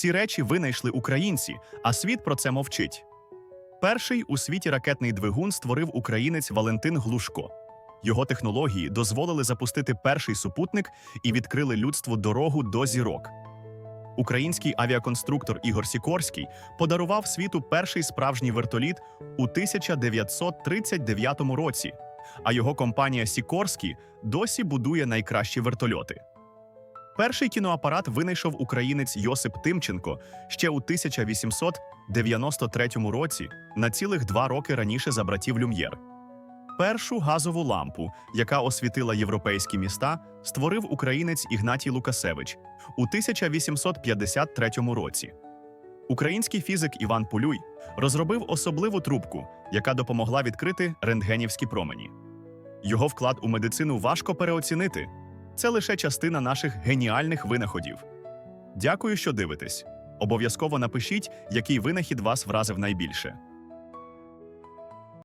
Ці речі винайшли українці, а світ про це мовчить. Перший у світі ракетний двигун створив українець Валентин Глушко. Його технології дозволили запустити перший супутник і відкрили людству дорогу до зірок. Український авіаконструктор Ігор Сікорський подарував світу перший справжній вертоліт у 1939 році, а його компанія Сікорський досі будує найкращі вертольоти. Перший кіноапарат винайшов українець Йосип Тимченко ще у 1893 році, на цілих два роки раніше за братів Люм'єр. Першу газову лампу, яка освітила європейські міста, створив українець Ігнатій Лукасевич у 1853 році. Український фізик Іван Полюй розробив особливу трубку, яка допомогла відкрити рентгенівські промені. Його вклад у медицину важко переоцінити. Це лише частина наших геніальних винаходів. Дякую, що дивитесь. Обов'язково напишіть, який винахід вас вразив найбільше.